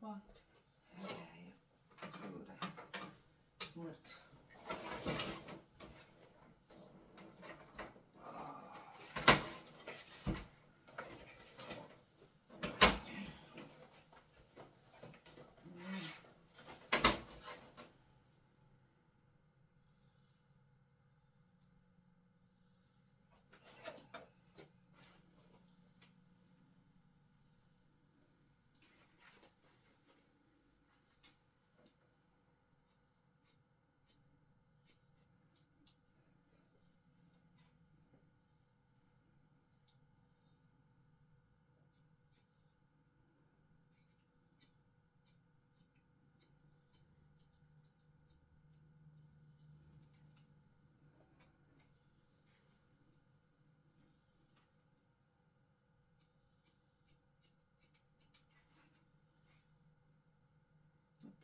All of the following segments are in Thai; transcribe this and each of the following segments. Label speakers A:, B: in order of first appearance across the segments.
A: 话。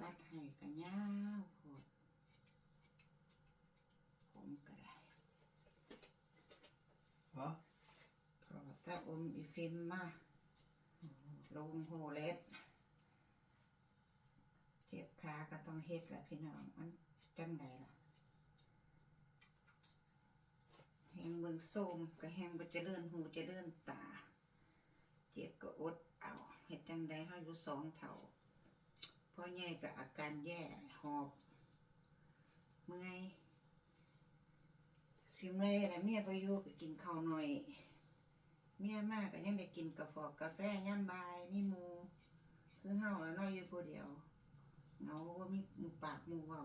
B: ตัดให้ก็ยาวโพดผมก็ได้
C: Va?
B: เพราะว่าถ้าอมอีฟินมาลงโหเล็ดเจ็บขาก็ต้องเฮ็ดแหละพี่น้องมันจังใดล่ะแหงเบิ่งโซมก็แหงบ่เจริญหูเจริญตา เจ็บก็อดเอาเฮ็ดจังใดเฮาอยู่สองเท่า พ่อใหญ่ก็อาการแย่หอบเมื่อยสิเมื่อยแล้วเมียไปอยู่ก็กินข้าวหน่อย เมียมากก็ยังได้กินกาแฟกาแฟย่ำบายมีมูคือเฮาแล้วนาะอยู่ผู้เดียวเหงาว่ามีมูปากมูเว้า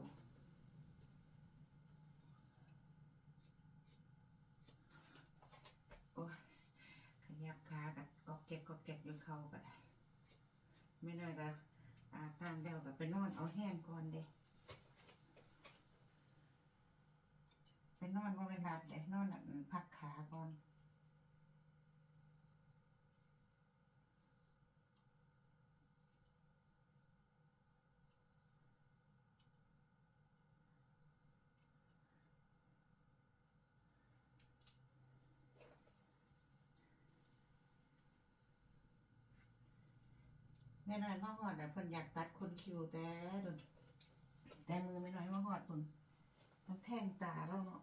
B: โอ้ยขยับขากับกอกแกกกอกแกกจนเข้าก็ได้ไม่น้อยก็ อาบน้ำแล้วก็ไปนอนเอาแห้งก่อนเด้ไปนอนว่าเป็นหลับเด้นอนอนพักขาก่อน แม่น้อยมาหอดอะเพิ่นอยากตัดคนคิวแต่โดนแต่มือไม่น้อยมาหอดเพิ่นมันแทงตาแล้วเนาะ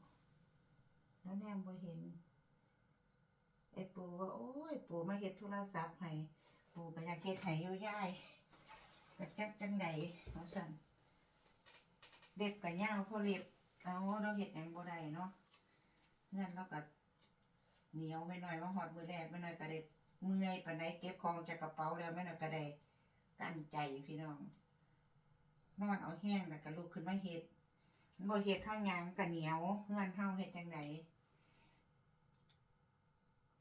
B: แล้วแนมบ่เห็น ไอ้ปู่ว่า โอ้ย ปู่มาเฮ็ดโทรศัพท์ให้ปู่ก็อยากเฮ็ดให้อยู่ยายก็จักจังใดว่าซั่นเล็บก็ยาวพอเล็บเอาเราเฮ็ดหยังบ่ได้เนาะเงินเราก็เหนียวไม่น้อยมาหอดมือแรกไม่น้อยก็ได้เมื่อยปานใดเก็บของจากกระเป๋าแล้วไม่น้อยก็ได้ ตั้งใจพี่น้อง นอนเอาแห้งแล้วก็ลุกขึ้นมาเฮ็ดมันบ่เฮ็ดเท่ายังก็เหนียวเงื่อนเฮาเฮ็ดจังได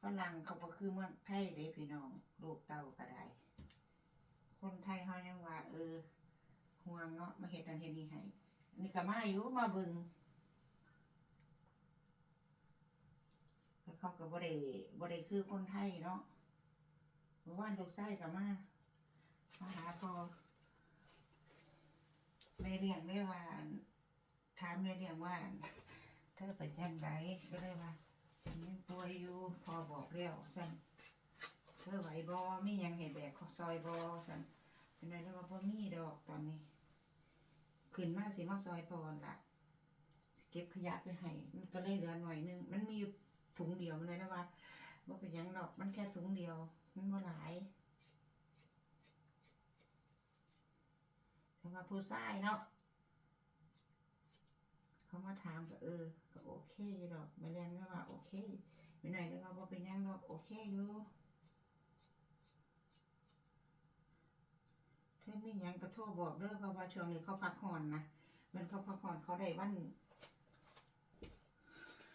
B: ฝรั่งเขาบ่คือเมืองไทยเด้พี่น้องลูกเต้าก็ได้ คนไทยเฮายังว่า เออห่วงเนาะมาเฮ็ดนั่นเฮ็ดนี่ให้นี่ก็มาอยู่มาเบิ่งแล้วเขาก็บ่ได้บ่ได้คือคนไทยเนาะเมื่อวานลูกชายก็มา มาหาพอแม่เลี้ยงได้ว่าถามแม่เลี้ยงว่าเธอเป็นยังไงก็เลยว่าฉันยังป่วยอยู่พอบอกแล้วสั่นเธอไหวบอมียังเห็นแบกขอซอยบอสั่นเป็นไรแล้วว่าพ่มีดอกตอนนี้ขึ้นมาสิมาซอยพอละเก็บขยะไปให้มันก็เลยเหลือหน่อยนึงมันมีอยู่ถุงเดียวมันเลยนะว่าว่าเป็นยังดอกมันแค่ถุงเดียวมันบ่หลาย แต่ว่าผู้ชายเนาะเขามาถามก็เออ ก็โอเคอยู่ดอกไม่แรงไม่ว่าโอเคไม่หน่อยแล้วว่าบ่เป็นยังดอกโอเคอยู่เธอมียังก็โทรบอกเด้อเพราะว่าช่วงนี้เขาพักผ่อนนะมันเขาพักผ่อนเขาได้วัน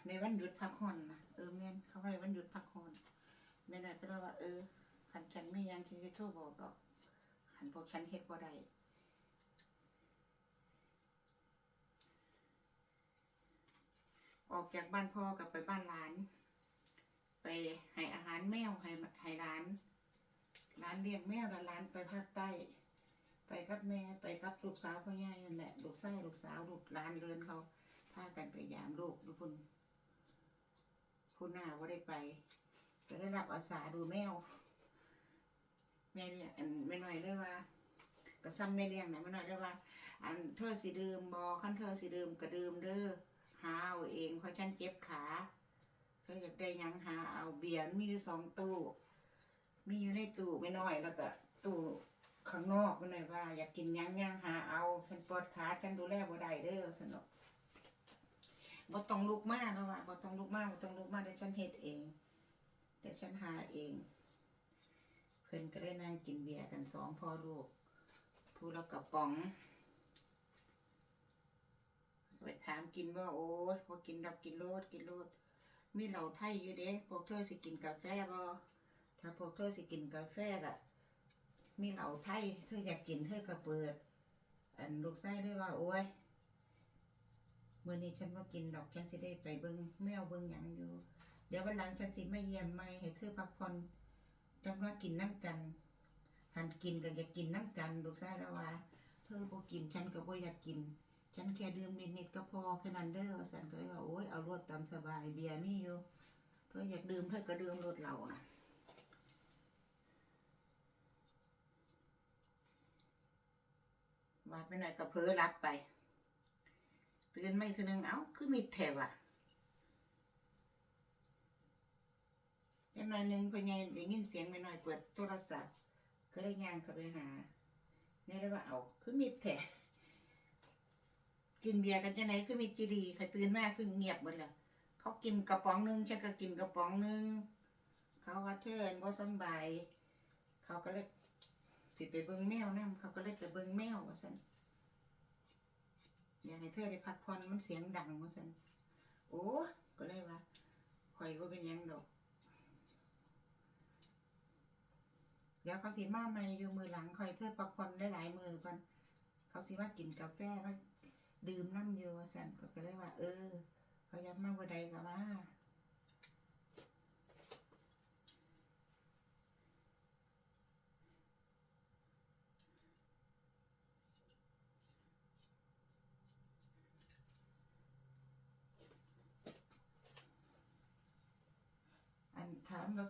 B: ในวันหยุดพักผ่อนนะเออแม่นเขาได้วันหยุดพักผ่อนแม่หน่อยก็เลยว่าเออขันฉันไม่ยังฉันจะโทรบอกดอกขันพวกฉันเฮ็ดบ่ได้ ออกจากบ้านพ่อกลับไปบ้านหลาน ไปให้อาหารแมวให้ให้ร้านร้านเลี้ยงแมวแล้วร้านไปภาคใต้ ไปกับแม่ไปกับลูกสาวพ่อใหญ่นั่นแหละลูกชายลูกสาวลูกหลานเลินเขาพากันไปยามลูกทุกคนผู้หน้าว่าได้ไปจะได้รับอาสาดูแมวแม่เนี่ยอันไม่หน่อยเลยว่า ก็ซ้ำไม่เลี้ยงนะไม่น้อยได้ว่า อันเธอสิดื่มบอคันเธอสิดื่มก็ดื่มเด้อ หาเอาเองเพราะฉันเจ็บขาเธออยากได้ยังหาเอาเบียร์มีอยู่สองตู้ มีอยู่ในตู้ไม่น้อยแล้วก็ตู้ข้างนอกไม่น้อยว่า อยากกินยังยังหาเอาฉันปวดขาฉันดูแลบ่ได้เด้อสนุกบ่ต้องลุกมากแล้วว่าบ่ต้องลุกมากบ่ต้องลุกมากเดี๋ยวฉันเฮ็ดเอง เดี๋ยวฉันหาเอง เพิ่นก็ได้นั่งกินเบียร์กันสองพ่อลูกผู้ละกระป๋อง ไปถามกินว่าโอ้ยพอกินดอกกินโลดกินโลดมีเหล่าไทยอยู่เด้พวกเธอสิกินกาแฟบ่ถ้าพวกเธอสิกินกาแฟก็มีเหล่าไทยเธออยากกินเธอก็เปิด อันลูกไส้ได้ว่าโอ้ยเมื่อนี้ฉันว่ากินดอกฉันสิได้ไปเบิ่งแมวเบิ่งหยังอยู่ เดี๋ยววันหลังฉันสิมาเยี่ยมใหม่ให้เธอพักผ่อนจังว่ากินน้ำกันหันกินก็อยากกินน้ำกันลูกไส้แล้วว่า เธอบ่กินฉันก็บ่อยากกิน ฉันแค่ดื่มนิดๆก็พอแค่นั้นเด้อสันก็เลยว่าโอ้ยเอารถตามสบายเบียร์นี่อยู่เธออยากดื่มเธอก็ดื่มรถเราน่ะว่าไปหน่อยก็เพ้อรับไปตื่นไม่ทีนึงเอ้าคือมีแถวอะยังหน่อยหนึงเป็นไงได้ยินเสียงไปหน่อยเปิดโทรศัพท์ก็ได้ยางเข้าไปหาเนี่ยได้ว่าเอาคือมีแถว กินเบียร์กันจะไหนคือมีจีดีใครตื่นมาคือเงียบหมดเลยเขากินกระป๋องหนึงฉันก็กินกระป๋องหนึงเขาว่าเธอบ่สบายเขาก็เลยสิไปเบิ่งแมวนํเขาก็เลยไปเบิ่งแมวว่าซั่นอยากให้เธอได้พักผ่อนมันเสียงดังว่าซั่นโอ้ก็เลยว่าข่อยก็เป็นยังดอกเดี๋ยวเขาสิมาใหม่อยู่มือหลังคอยเธอพักผ่อนได้หลายมือก่อนเขาสิมากินกาแฟมา ดื่มน้ำอยู่สันก็ก็เลยว่า เออเขายับมาบ่ใดก็ว่าอันถามว่า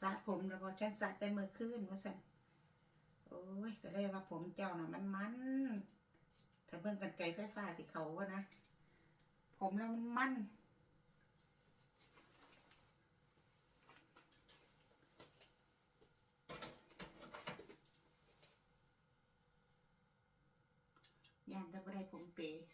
B: สระผมแล้วพอฉันสระแต่เมื่อคืนว่าสันโอ้ยก็เลยว่าผมเจ้าน่ะมันมัน เบิ่งกันไกลไฟฟ้าสิเขาวะนะ ผมแล้วมันมั่นยานแต่บ่ได้ผมเปย์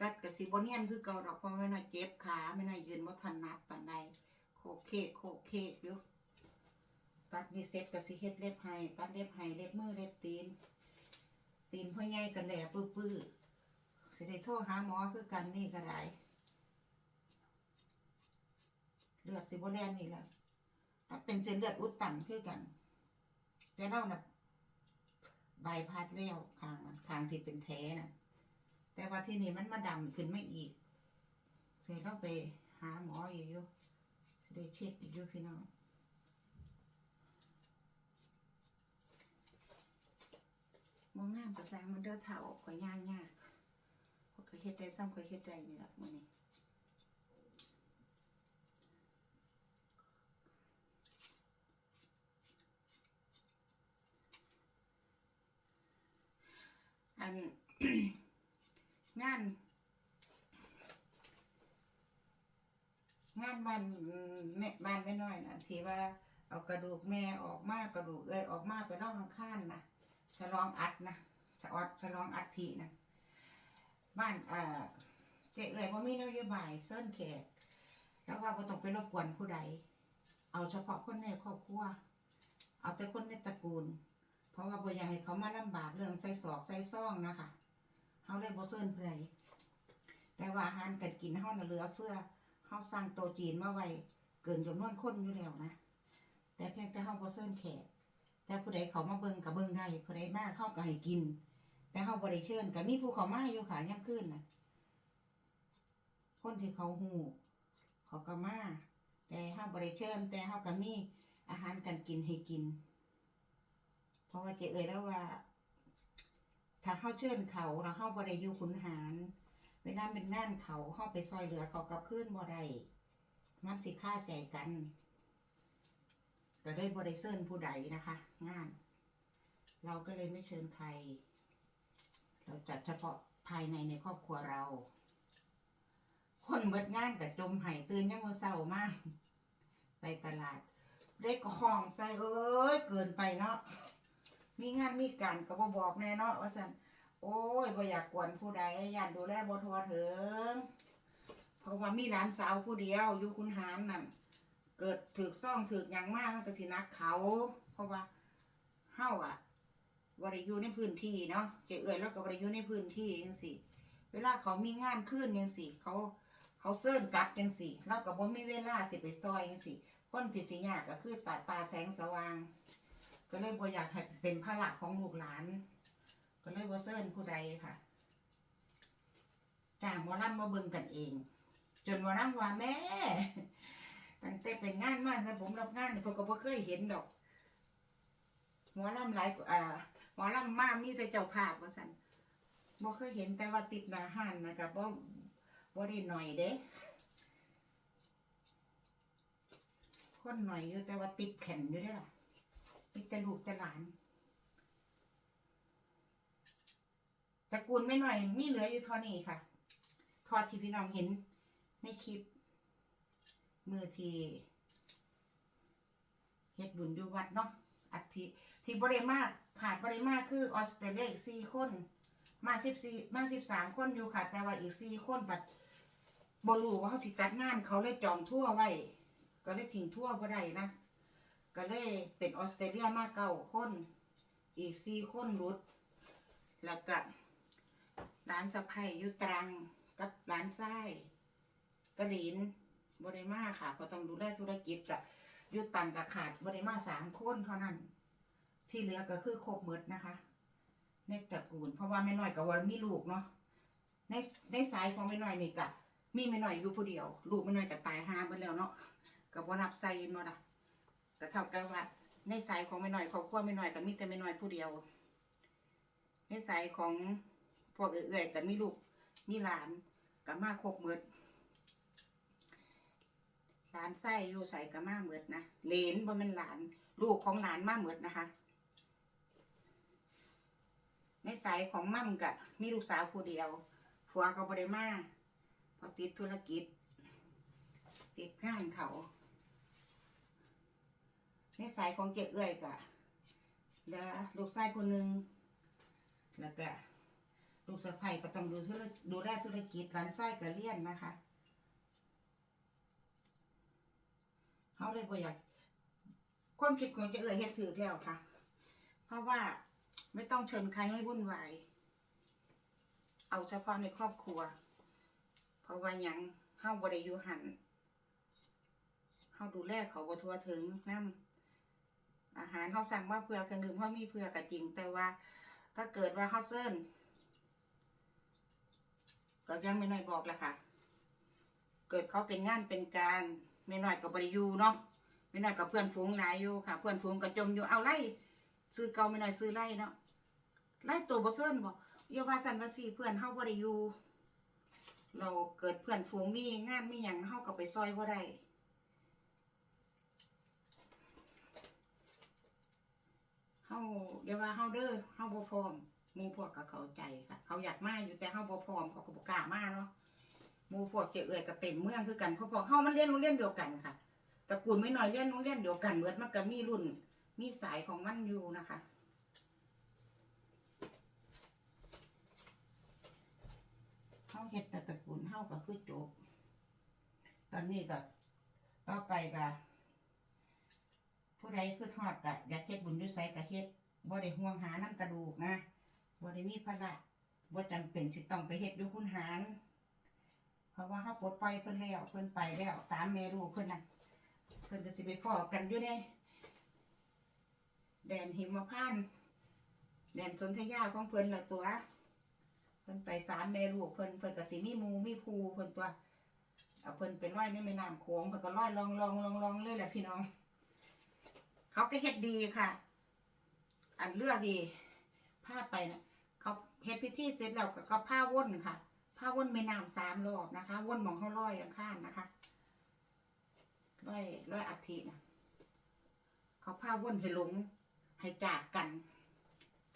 B: ตัดกับสิบ่เนียนคือเก่าดอกเพราะไม่น่อยเจ็บขาไม่น่อยยืนบ่ทันนัดปานใดโคเคโคเคอยู่ ตัดนี่เซ็ตกับสิเฮ็ดเล็บให้ตัดเล็บให้เล็บมือเล็บตีน ตีนพ่อใหญ่กันแหล่ปื้อปื้อๆสิได้โทรหาหมอคือกันนี่ก็ได้เลือดสิบแลนนี่แหละถ้าเป็นเส้นเลือดอุดตันคือกันแต่เรานะใบพัดแล้วคางคางที่เป็นแผลน่ะแต่ว่าที่นี่มันมาดำขึ้นไม่อีก เสร็จเราไปหาหมออีกอยู่สิได้เช็คอีกอยู่พี่น้อง มองงามกระซังมันเด้อเท่าข่อยยางยากข่อยเฮ็ดได้ซ้ำข่อยเฮ็ดได้นี่แหละมื้อนี้อันงานงานบ้านแม่บ้านไม่น้อยนะที่ว่าเอากระดูกแม่ออกมากระดูกเอ้ยออกมาไปนอกข้างๆนะ ฉลองอัดนะฉลองฉลองอัฐินะ บ้านเอ่อเจ๊เอ๋ยว่ามีนโยบายเส้นเขตแล้วว่าบ่ต้องไปรบกวนผู้ใด เอาเฉพาะคนในครอบครัว เอาแต่คนในตระกูล เพราะว่าบ่อยากให้เขามาลำบากเรื่องใส่ศอกใส่ซ่องนะคะเฮาเลยบ่เซิ้นผู้ใดแต่ว่าอาหารกันกินเฮาน่ะเหลือเฟือเฮาสั่งโตจีนมาไว้เกินจำนวนคนอยู่แล้วนะ แต่เพียงแต่เฮาบ่เซิ้นแขก แต่ผู้ใดเขามาเบิ่งกับเบิ่งได้ผู้ใดมาเข้าก็ให้กิน แต่เขาบริเชิญก็มีผู้เขามาอยู่ค่ะย่ำขึ้นนะคนที่เขาหูเขาก็มาแต่เฮาบริเชิญ แต่เฮาก็มีอาหารการกินให้กิน เพราะว่าเจเอ่ยแล้วว่า ถ้าเฮาเชิญเขาแล้วเฮาบ่ได้อยู่ขุนหารเวลาเป็นงานเขาเฮาไปซอยเหลือเขากับคืนบ่ได้มันสิค่าใจกัน ก็ได้บริเซินผู้ใดนะคะ งาน เราก็เลยไม่เชิญใคร เราจัดเฉพาะภายในในครอบครัวเรา คนเบิดงานกับจมไห้ตื่นยังมือเศร้ามาก ไปตลาดเด็กองใส่เอ้ยเกินไปเนาะมีงานมีการก็บ่บอกแน่เนาะว่าสันโอ้ยบ่อยากกวนผู้ใดอยากดูแลบ่ทัวถึง เพราะว่ามีหลานสาวผู้เดียวอยู่คุณหารนั่น เกิดถือซ่องถือยังมากมันก็สินักเขา เพราะว่าเฮาอะบ่ได้อยู่ในพื้นที่เนาะเจเอ๋ยแล้วก็บ่ได้อยู่ในพื้นที่จังซี่ เวลาเขามีงานขึ้นจังซี่ เขาเขาเซิ้นกลับจังซี่เราก็บ่มีเวลาสิไปซอยจังซี่ คนที่สิยากก็คือตาตาแสงสว่าง ก็เลยบ่อยากให้เป็นภาระของลูกหลาน ก็เลยบ่เซิ้นผู้ใดค่ะจ้างหมอลำมาเบิ่งกันเอง จนหมอลำว่าแม่ ตั้งแต่เป็นงานมาแต่ผมรับงานเนี่ผมก็บ่เคยเห็นดอก หมอลำหลายอ่าหมอลำมามีแต่เจ้าภาพว่าซั่นบ่เคยเห็นแต่ว่าติดหน้าห้านนะก็บ่บ่ได้หน่อยเด้คนหน่อยอยู่แต่ว่าติดแข็งอยู่ด้อล่ะมีแต่ลูกแต่หลานตระกูลไม่หน่อยมีเหลืออยู่เท่านี้ค่ะทอดที่พี่น้องเห็นในคลิป มือที่เฮ็ดบุญอยู่วัดเนาะอัฐิที่บริมาขาดบริมาคือออสเตรเลียอีกสี่คน มาสิบสี่มาสิบสามคนอยู่ค่ะ แต่ว่าอีกสี่คนบัดบรูว่าเขาสิจัดงานเขาเลยจองทั่วไว้ ก็เลยทิ้งทั่วบ่ได้นะ ก็เลยเป็นออสเตรเลียมาเก้าคน อีกสี่คนรุด แล้วก็ร้านสะไพอยู่ตรังกับร้านไส้กระดิน บริมาค่ะเพราะต้องดูแลธุรกิจกับยุตังกับขาดบริมาสามคนเท่านั้น ที่เหลือก็คือครบหมดนะคะในตระกูลเพราะว่าไม่น้อยกับวันมีลูกเนาะในในสายของไม่น้อยนี่กับมีไม่น้อยอยู่ผู้เดียว ลูกไม่น้อยกับตายห้าไปแล้วเนาะกับว่านับใส่เนาะล่ะก็เท่ากับว่าในสายของไม่น้อยครอบครัวไม่น้อยกับมีแต่ไม่น้อยผู้เดียว ในสายของพวกเอื่อยๆกับมีลูกมีหลานกับมาครบหมด หลานไส้อยู่ใส่กับมาเหมือดนะเหลนบ่แมันหลาน ลูกของหลานมาเหมือดนะคะ ในสายของมั่มกะมีลูกสาวผู้เดียวผัวก็บ่ได้มาเพอติดธุรกิจ ติดงานเขา ในสายของเจ๊เอื้อยกะแล้วลูกชายคนหนึ่งแล้วก็ลูกสะใภ้ก็ต้องดูธุรดูแลธุรกิจหลานไส้ก็เลี้ยนนะคะ เขาเลยบ่อยากความคิดของเจะเอ่ยเฮ็ดถือแล้วค่ะ เพราะว่าไม่ต้องเชิญใครให้วุ่นวาย เอาเฉพาะในครอบครัว เพราะว่ายังเฮาบ่ได้อยู่หันเฮาดูแลเขาบทัวถึงนํอาหารเฮาสั่งมาเพื่อเครื่องดื่มเฮามีเพื่อก็จริง แต่ว่าถ้าเกิดว่าเฮาเซิ้นก็ยังไม่น้อยบอกแหละค่ะ เกิดเขาเป็นงานเป็นการ ไม่น้อยกับบริยูเนาะไม่น้อยกับเพื่อนฝูงหลายอยู่ค่ะ เพื่อนฝูงก็จมอยู่เอาไล่ซื้อเก่าไม่น้อยซื้อไล่เนาะไล่ตัวบ่เซินบ่อย่าวาสันวาสิเพื่อนเฮาบ่ได้อยู่เราเกิดเพื่อนฝูงมีงานมีหยังเฮาก็ไปซอยบ่ได้เฮาอย่าว่าเฮาเด้อเฮาบ่พร้อมมูพวกก็เข้าใจค่ะ เขาอยากมาอยู่แต่เฮาบ่พร้อมเขาก็บ่กล้ามาเนาะ มูพวกเจ๊เอ่ยกับเต็มเมืองคือกันพราะพวกเฮามันเรียนโรงเรียนเดียวกันค่ะตระกูลไม่น้อยเรียนโรงเรียนเดียวกันเบิดมันก็มีรุ่น มีสายของมันอยู่นะคะเฮาเฮ็ดแต่ตระกูลเฮาก็คือจบตอนนี้ก็ต่อไปก็ผู้ใดคือทอดก็อยากเฮ็ดบุญด้วยไสก็เฮ็ดบ่ได้ห่วงหาน้ำกระดูกนะบ่ได้มีภาระบ่จำเป็นสิต้องไปเฮ็ดอยู่คุณหาร เพราะว่าเขาปลดปล่อยเพิ่นแล้วเพิ่นไปแล้วตามแม่ลูกเพิ่นน่ะเพิ่นก็สิไปพ้อกันอยู่ในแดนหิมพานต์แดนสนธยาของเพิ่นละตัว เพิ่นไปสามแม่ลูกเพิ่นเพิ่นก็สิมีหมูมีภูเพิ่นตัวเอาเพิ่นไปลอยในแม่น้ำโขงเพิ่นก็ลอยลองลองลองลองเลยแหละพี่น้อง เขาก็เฮ็ดดีค่ะ อันเลือกดีพาไปนะเขาเฮ็ดพิธีเสร็จแล้วก็ก็ผ้าว่นค่ะ ผ้าวนแม่น้ำสามรอบนะคะ วนหมองเขาร้อยข้างนะคะร้อยร้อยอัฐินะเขาพาวนให้หลงให้จากกัน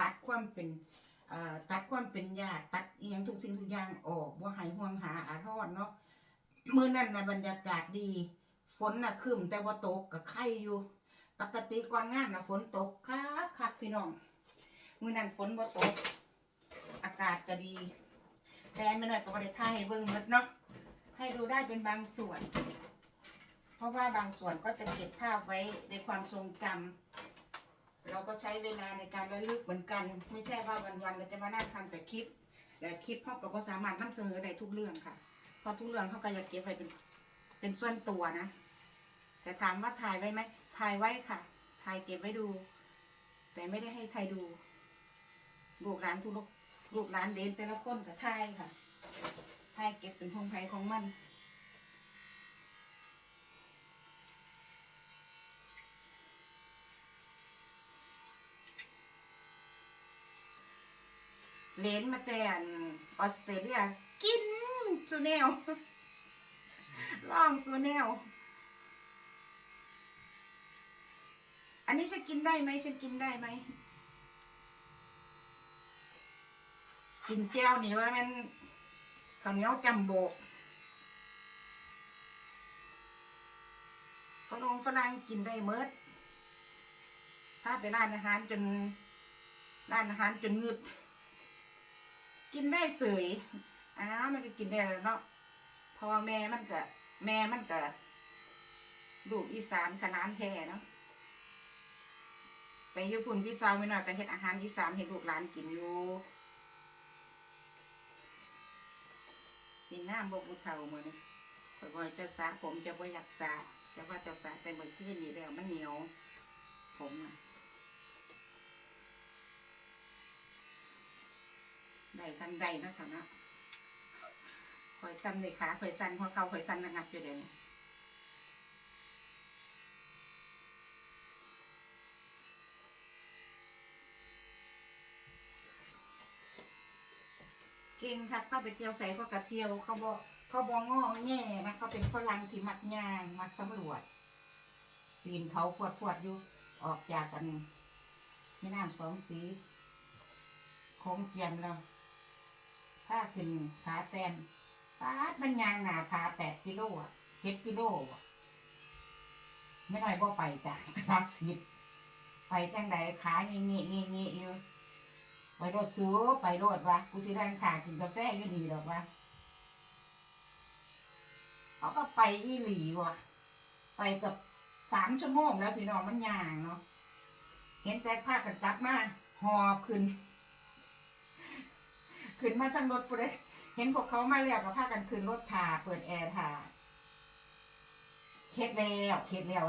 B: ตัดความเป็นตัดความเป็นญาติตัดอีหยังทุกสิ่งทุกอย่างออกว่าให้ห่วงหาอาทรเนาะเมื้อนั้นนะบรรยากาศดี ฝนน่ะครึ้มแต่ว่าตกก็ไข่อยู่ ปกติก่อนงานน่ะฝนตกคักคักพี่น้องเมื้อนั้นฝนบ่ตก อากาศก็ดี แต่ไม่น้อยก็บ่ได้ถ่าให้เบิ่งหมดเนาะให้ดูได้เป็นบางส่วน เพราะว่าบางส่วนก็จะเก็บภาพไว้ในความทรงจำเราก็ใช้เวลาในการระลึกเหมือนกัน ไม่ใช่ว่าวันๆเราจะมานั่งทำแต่คลิปแต่คลิปเขาก็บ่สามารถนำเสนอได้ทุกเรื่องค่ะเพราะทุกเรื่องเขาก็อยากเก็บไว้เป็นเป็นส่วนตัวนะ แต่ถามว่าถ่ายไว้ไหมถ่ายไว้ค่ะ ถ่ายเก็บไว้ดู แต่ไม่ได้ให้ใครดูลูกหลานทุก ลูกหลานเดนแต่ละคนกับถ่ายค่ะถ่ายเก็บเป็นของไผของมันเลนมาแต่นออสเตรเลียกินซูแนวลองซูแนวอันนี้ฉันกินได้ไหมฉันกินได้ไหม กินแก้วนี่ว่ามันข้าวเหนียวจำโบกฝรั่งฝรั่งกินได้เมิด ถ้าไปร้านอาหารจนร้านอาหารจนงึด กินได้เสยอ้าวมันก็กินได้แล้วเนาะเพอแม่มันก็แม่มันก็ลูกอีสานขนานแท้เนาะไปญี่ปุ่นพี่สาวไม่น่อยก็เฮ็ดอาหารอีสานให้ลูกหลานกินอยู่ กินน้ำบกบุเทามือนี่ข่อยบ่ให้เจ้าสาผมจะบ่อยากสาจะว่าจะสาไปเมื่อคืนนี่แล้วมันเหนียว ผมนะได้ทันใดนะคะเนะคอยสั้นเลยขาคอยสั้นหัวเข่าคอยสั้นนะครับอยู่เดี๋ยวนี้ เก่งครับเข้าไปเที่ยวใส่ก็กระเที่ยวเขาบอกเขาบอกงอแง่นะเขาเป็นฝรั่งที่มักย่างมักสำรวจปีนเขาขวดขวดๆอยู่ออกจากกันแม่น้ำสองสีโค้งเจียมแล้วถ้าขึ้นขาแตนปาดมันยางหนาพาแปดกิโลอะเจ็ดกิโลอะไม่น้อยบ่ไปจ้ะสาสิบไปจังใดขาเงี้ยเงี้ยเงี้ยอยู่ ไปรถสูไปรถวะกูสิได้ขากินกาแฟอยู่ดีหรอกวะเขาก็ไปอีหลีว่ะไปกับสามชั่วโมงแล้วพี่น้องมันยางเนาะเห็นแต่ผ้ากันจับมาหอบขึ้น ขึ้นมาทั้งรถปเลยเห็นพวกเขามาแล้วก็พากันขึ้นรถถ่าเปิดแอร์ถ่าเค็ดแล้วเค็ดแล้ว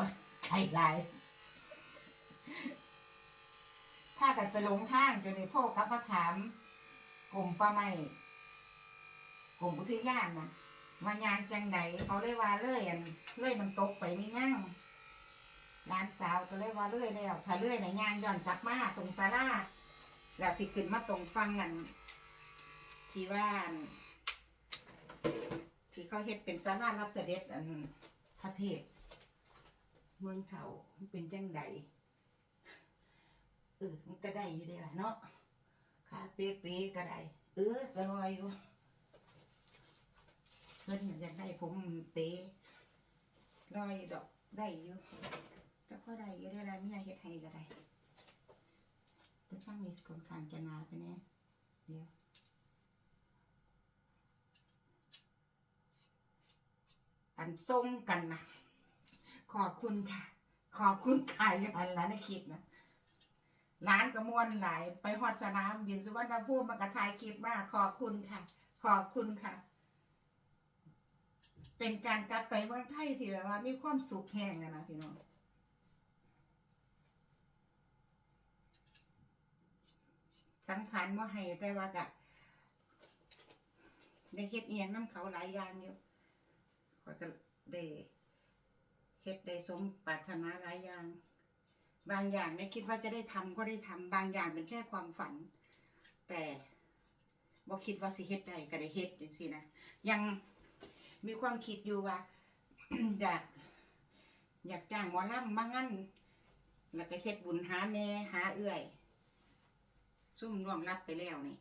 B: ไข่ลาย พากันไปหลงทางจนในโทษกลับมาถามกรมป่าไม้กรมอุทยานนะมายางจังไดเขาเลยว่าเลยอันเล่ยมันตกไปนี่ยั่งร้านสาวก็เลยว่าเล่ยแล้วถ้าเล่ยไหนยางย้อนกลับมาตรงศาลาแล้วสิขึ้นมาตรงฟังกันที่ว่าที่เขาเฮ็ดเป็นศาลารับเสด็จอันพระเทพเมืองเถาเป็นจังใด เออมันก็ได้อยู่เด้ล่ะเนาะขาเป๊ะๆก็ได้เออก็ลอยอยู่เพิ่นอยากได้ผมเตะลอยดอกได้อยู่แต่พอได้อยู่ได้ละไม่อยากเฮ็ดให้ก็ได้แต่ช่างมีสกลคางจะนาไปแน่เดี๋ยวอันทรงกันนะขอบคุณค่ะ ขอบคุณค่ะอย่างอันละในคลิปนะ ร้านกระมวลหลายไปฮอดสนามบินสุวรรณภูมิมากระถ่ายคลิปมากขอบคุณค่ะ ขอบคุณค่ะ เป็นการกลับไปเมืองไทยที่แบบว่า มีความสุขแห้งอะนะพี่น้องสังขารว่าให้แต่ว่ากะได้เฮ็ดเอียงน้ำเขาหลายอย่างอยู่ขอยก็ได้เฮ็ดได้สมปรารถนาหลายอย่าง บางอย่างไม่คิดว่าจะได้ทำก็ได้ทำบางอย่างเป็นแค่ความฝัน แต่บ่คิดว่าสิเฮ็ดได้ก็ได้เฮ็ดจังซี่นะยังมีความคิดอยู่ว่า อยาก อยากจ้างหมอลำมางั้นแล้วก็เฮ็ดบุญหาแม่หาเอื้อย ซุ่มร่วงรับไปแล้วนี่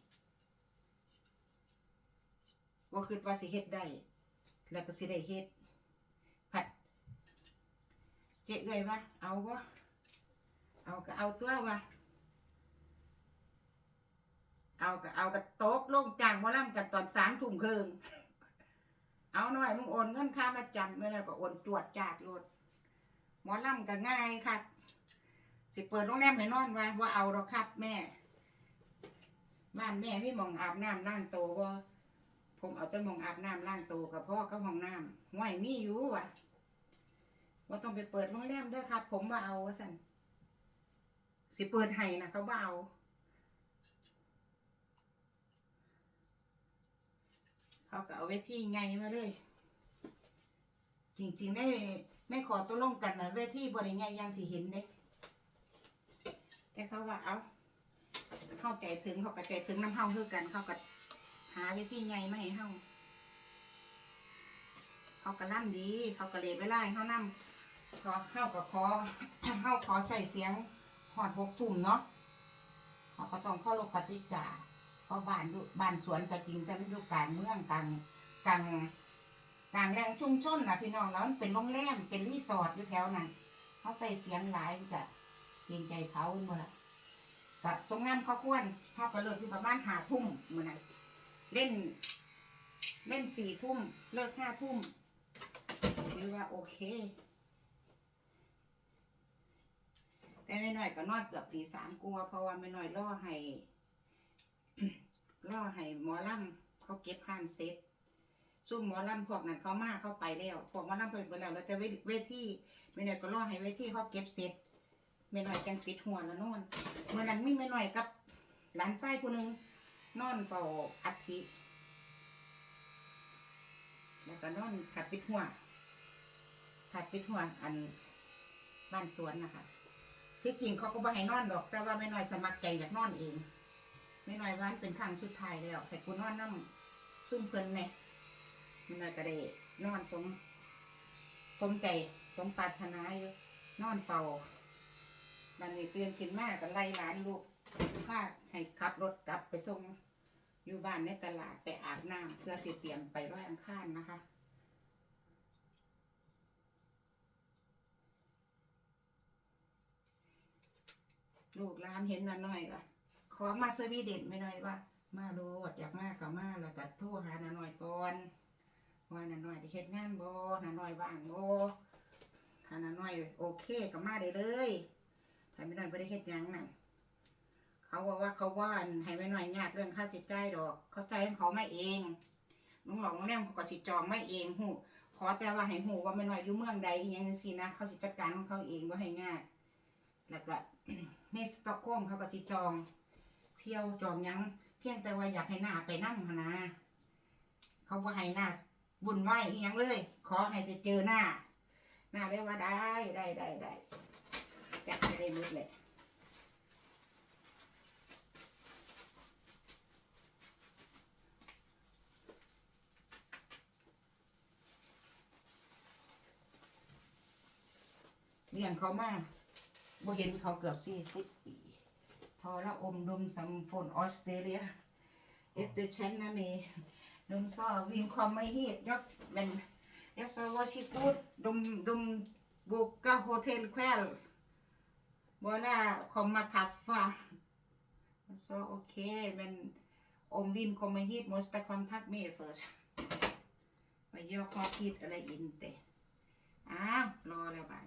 B: ว่าคือว่าสิเฮ็ดได้ แล้วก็สิได้เฮ็ดผัดเจ๊เอื้อยวะเอาวะ เอาก็เอาตัววะเอาก็เอาก็โต๊ะลงจางหมาล่ำกันตอนสามทุ่มครึ่งเอาหน่อยมึงโอนเงินค่ามาจำไม่แล้วก็โอนจวดจาดรถหมอล่ำก็ง่ายค่ะสิเปิดโรงแรมให้นอนว่าว่าเอาดอกครับแม่ บ้านแม่ไม่มองอาบน้ำล้างโตวว่าผมเอาแต่มองอาบน้ำล้างโตวกับพ่อก็ห้องน้ำห่วยมีอยู่ว่ะว่าต้องไปเปิดโรงแรมด้อครับ ผมว่าเอาว่าสัน สิเปิดให้นะเขาเอาเขาก็เอาไว้ที่ไงมาเลย จริงๆได้ในขอตัวลงกันนะเวทีบริไงย่างที่เห็นเด้แต่เขาว่าเอาเข้าใจถึงเขาก็ใจถึงน้ำเฮาคือกันเขาก็หาเวทีไงมาให้เฮาเขาก็ล่ำดี เขาก็เลยเวลาให้เขานำขอเข้ากับขอเข้าขอใส่เสียง อดหกทุ่มเนาะเขาก็ต้องเข้ารพกติกาเพราะบ้านอยู่บ้านสวนก็จริงแต่ไม่อยู่กลางเมืองกลางกลางกลางแรงชุมชนนะพี่น้องแล้วเป็นโรงแรมเป็นรีสอร์ทอยู่แถวนั้นเขาใส่เสียงหลายจะเกรงใจเขาเมื่อละก็สงงามเขาควรเขาก็เลิกอยู่ประมาณหาทุ่มเมื่อนั้นเล่น เล่นสี่ทุ่มเลิกห้าทุ่มถือว่าโอเค แต่ไม่น้อยก็นอนเกือบตีสามกลัวเพราะว่าไม่น้อยล่อให้ล่อให้หมอลำเขาเก็บผ่านเซตซุ่มหมอลำพวกนั้นเขามาเข้าไปแล้วพวกหมอลำไปหมดแล้วแล้วแต่เวเวทีไม่น้อยก็ล่อให้เวทีเขาเก็บเซตไม่น้อยจังปิดหัวแล้วนอนเมื่อนั้นมีไม่น้อยกับหลานไส้ผู้หนึ่งนอนเฝ้าอัฐิแล้วก็นอนขัดปิดหัวขัดปิดหัวอันบ้านสวนนะคะ ที่จริงเขาก็บ่ให้นอนดอก แต่ว่าไม่น้อยสมัครใจอยากนอนเอง ไม่น้อยวันเป็นครั้งสุดท้ายแล้วแต่กูนอนน้ำซุ่มเพลินเนี่ยไม่น้อยก็ได้นอนสม สมใจสมปรารถนาอยู่นอนเฝ้าบันนี้เตือนกินมากก็ไล่หลานลูกพาให้ขับรถกลับไปส่งอยู่บ้านในตลาดไปอาบน้ำเพื่อสิเตรียมไปร้อยอังคารนะคะ ลูกหลานเห็นน่ะน้อยก็ขอมาสวีเดนไม่น้อยว่า มาโลดอยากมาก็มาแล้วก็โทรหาน้าน้อยก่อนว่าน้าน้อยได้เฮ็ดงานบ่น้าน้อยว่างบ่ถ้าน้าน้อย โอเคก็มาได้เลยถ้าไม่น้อยบ่ได้เฮ็ดหยังนั่นเขาบอกว่าเขาว่านให้ไม่น้อยยากเรื่องค่าสินจ่ายดอก เขาใจของเขาไมาเองลุงหลองโรงแรมเขาก็สิจองไม่เองหูขอแต่ว่าให้หูว่าไม่น้อยอยู่เมืองใดอหยังจังซี่นะเขาสิจัดการของเขาเองบ่าให้ง่ายแล้วก็ ในสต็อกโฮมเขาก็สิจอง เที่ยวจองยังเพียงแต่ว่าอยากให้หน้าไปนั่งนะเขาว่าให้หน้าบุญไหวอีหยังเลย ขอให้จะเจอหน้า หน้าได้ว่าได้ได้ได้ได้จัดให้ได้หมดเลยเลี้ยงเขามา บเห็นเขาเกือบสี่สิบปี พอละอมดมสัมฝนออสเตรเลียเอฟเตอร์ชันนะมีดมซอวิ่ความไม่ฮีดยกเป็นยกซอวอชิพูดดมดมบุกกะโฮเท
A: ล
B: แควลบ่น่าคอมมาทับฟ้าซอโอเคเป็นอมวินคอม
A: มา
B: ฮีดมอสต์คอนทักเมเฟิร์สไปย่อคอพีดอะไรอินเตอ้าวรอแล้วบ่าย